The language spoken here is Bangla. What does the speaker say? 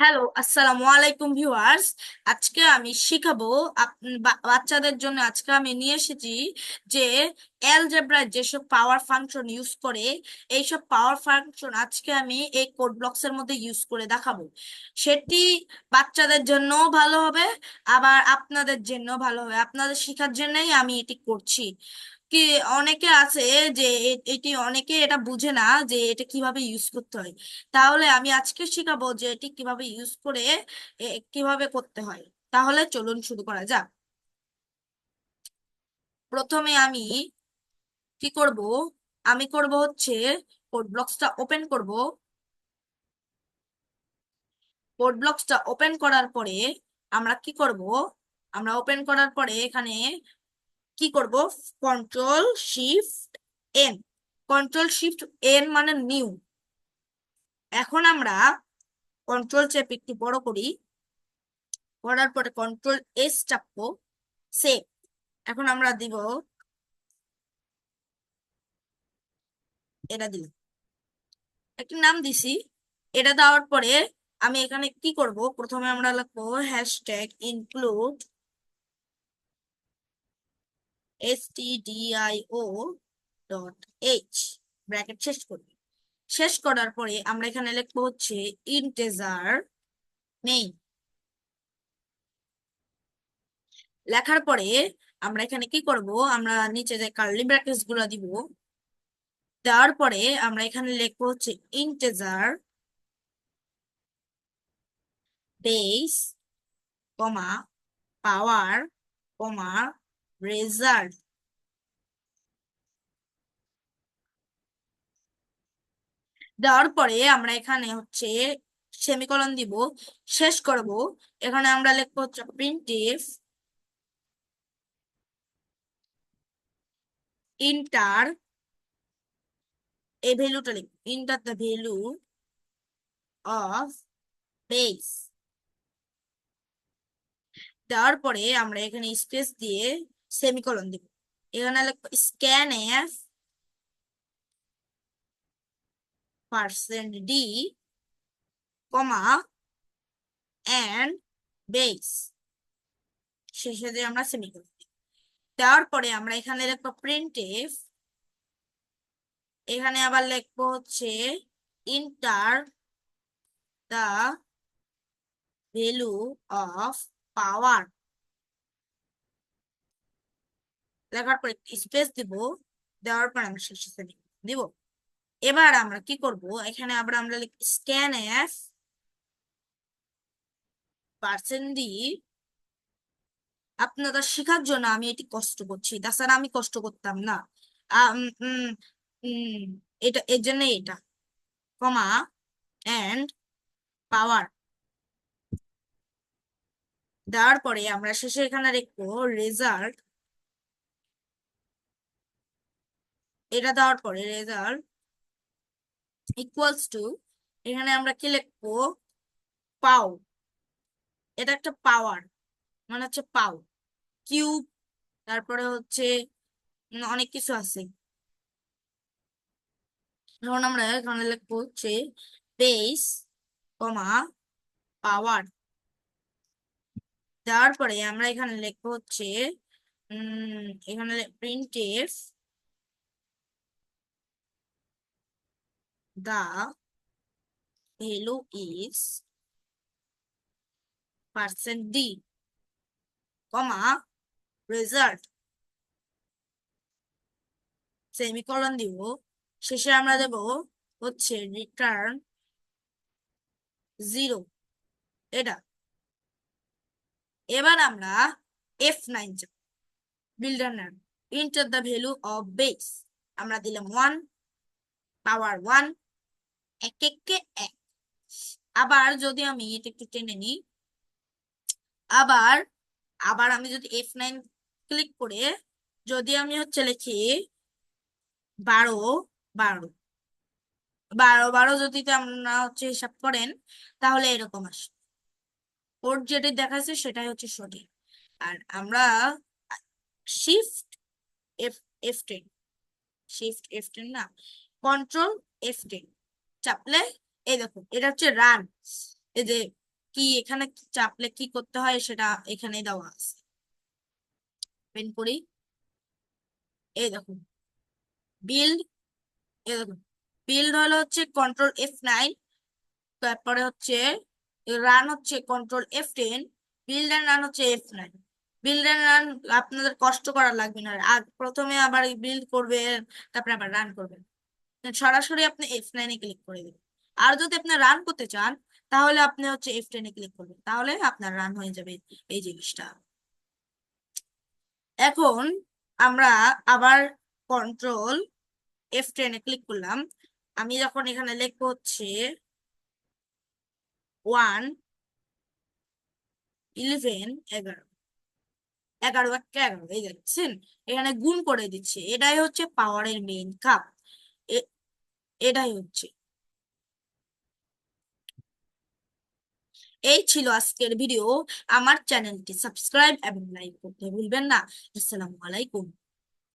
হ্যালো আসসালামু আলাইকুম ভিউয়ার্স আজকে আমি শিখাবো বাচ্চাদের জন্য আজকে আমি নিয়ে এসেছি যে অ্যালজেব্রার যেসব পাওয়ার ফাংশন ইউজ করে, এইসব পাওয়ার ফাংশন আজকে আমি এই কোড ব্লকস এর মধ্যে ইউজ করে দেখাবো। সেটি বাচ্চাদের জন্যও ভালো হবে, আবার আপনাদের জন্য ভালো হবে। আপনাদের শেখার জন্যই আমি এটি করছি। কি অনেকে আছে যে এটি অনেকে এটা বুঝে না যে এটা কীভাবে ইউজ করতে হয়। তাহলে আমি আজকে শিখাবো যে এটি কীভাবে ইউজ করে কীভাবে করতে হয়। তাহলে চলুন শুরু করা যাক। প্রথমে আমি কি করব? আমি করব হচ্ছে কোড ব্লকসটা ওপেন করব। কোড ব্লকসটা ওপেন করার পরে আমরা কি করব? আমরা ওপেন করার পরে এখানে কি করব? Control shift N control shift N মানে নিউ এখন আমরা কন্ট্রোল চেপ একটু বড় করি। করার পরে কন্ট্রোল এস চাপবো। সেভ এখন আমরা দিব এটা দিলাম। একটি নাম দিছি। এটা দেওয়ার পরে আমি এখানে কি করব? প্রথমে আমরা লিখব hashtag include S T D I O dot H bracket শেষ করব শেষ করার পরে আমরা এখানে লিখব হচ্ছে ইন্টেজার নেই লেখার পরে আমরা এখানে কি করব? আমরা নিচে যে কার্লি ব্র্যাকেটসগুলো দিব দেওয়ার পরে আমরা এখানে লিখব হচ্ছে integer base comma power comma result দেওয়ার পরে আমরা এখানে হচ্ছে সেমিকলন দিব, শেষ করব। এখানে আমরা লিখব হচ্ছে প্রিন্টিফ ইন্টার এই ভ্যালুটা লিখব। Enter the value of base দেওয়ার পরে আমরা এখানে স্পেস দিয়ে সেমিকলন দিব। এখানে লিখব scanf percent D comma and base শেষে দিয়ে আমরা সেমিকলন দিব। দেওয়ার পরে আমরা এখানে লিখব প্রিন্টএফ এখানে আবার লিখব হচ্ছে enter the value of power লেখার পরে স্পেস দিব, দেওয়ার পর আমরা শেষে দিব। এবার আমরা কি করব? এখানে আবার আমরা স্ক্যান এফ পার্সেন্ট ডি আপনাদের শেখার জন্য আমি এটি কষ্ট করছি, তাছাড়া আমি কষ্ট করতাম না। এটা, এর জন্য এটা, কমা এন্ড পাওয়ার দেওয়ার পরে আমরা শেষে এখানে দেখব রেজাল্ট এটা দেওয়ার পরে রেজাল্ট ইকুয়ালস টু এখানে আমরা কি লিখব? পাও। এটা একটা পাওয়ার মানে হচ্ছে পাও। কিউব, তারপরে হচ্ছে, অনেক কিছু আছে। এখন আমরা এখানে লিখব হচ্ছে বেস কমা পাওয়ার তারপরে আমরা এখানে লিখব হচ্ছে, উম, এখানে printf the value is percent D comma result semicolon দিব শেষে আমরা দেব হচ্ছে রিটার্ন জিরো এটা। এবার আমরা এফ নাইন যাব। বিল্ডার নাম enter the value of base আমরা দিলাম ওয়ান পাওয়ার ওয়ান এক এককে এক। আবার যদি আমি এটা একটু টেনে নিই, আবার আবার আমি যদি এফ নাইন ক্লিক করে যদি আমি হচ্ছে লিখি বারো বারো। বারো বারো যদি আমরা হচ্ছে হিসাব করেন, তাহলে এরকম আসে। ওর যেটা দেখাচ্ছে সেটাই হচ্ছে সঠিক। আর আমরা shift F F ten shift F ten না কন্ট্রোল এফ টেন চাপলে এই দেখো এটা হচ্ছে রান এই যে কি এখানে চাপলে কি করতে হয় সেটা এখানে দেওয়া আছে। পেন করি। এই দেখুন বিল্ড দেখুন বিল্ড হলো হচ্ছে কন্ট্রোল এফ নাইন তারপরে হচ্ছে রান হচ্ছে control F ten build and run হচ্ছে F nine build and run আপনাদের কষ্ট করা লাগবে না। আর প্রথমে আবার বিল্ড করবেন, তারপরে আবার রান করবেন। সরাসরি আপনি এফ নাইনে ক্লিক করে দেবেন। আর যদি আপনি রান করতে চান, তাহলে আপনি হচ্ছে এফ টেনে ক্লিক করবেন। তাহলে আপনার রান হয়ে যাবে এই জিনিসটা। এখন আমরা আবার কন্ট্রোল এফ টেনে ক্লিক করলাম, আমি যখন এখানে লিখব হচ্ছে ওয়ান ইলেভেন এগারো। এগারো একটা এগারো, এই দেখছেন এখানে গুণ করে দিচ্ছে। এটাই হচ্ছে পাওয়ারের মেইন কাপ এটাই হচ্ছে। এই ছিল আজকের ভিডিও আমার চ্যানেলটি সাবস্ক্রাইব এবং লাইক করতে ভুলবেন না। আসসালামু আলাইকুম।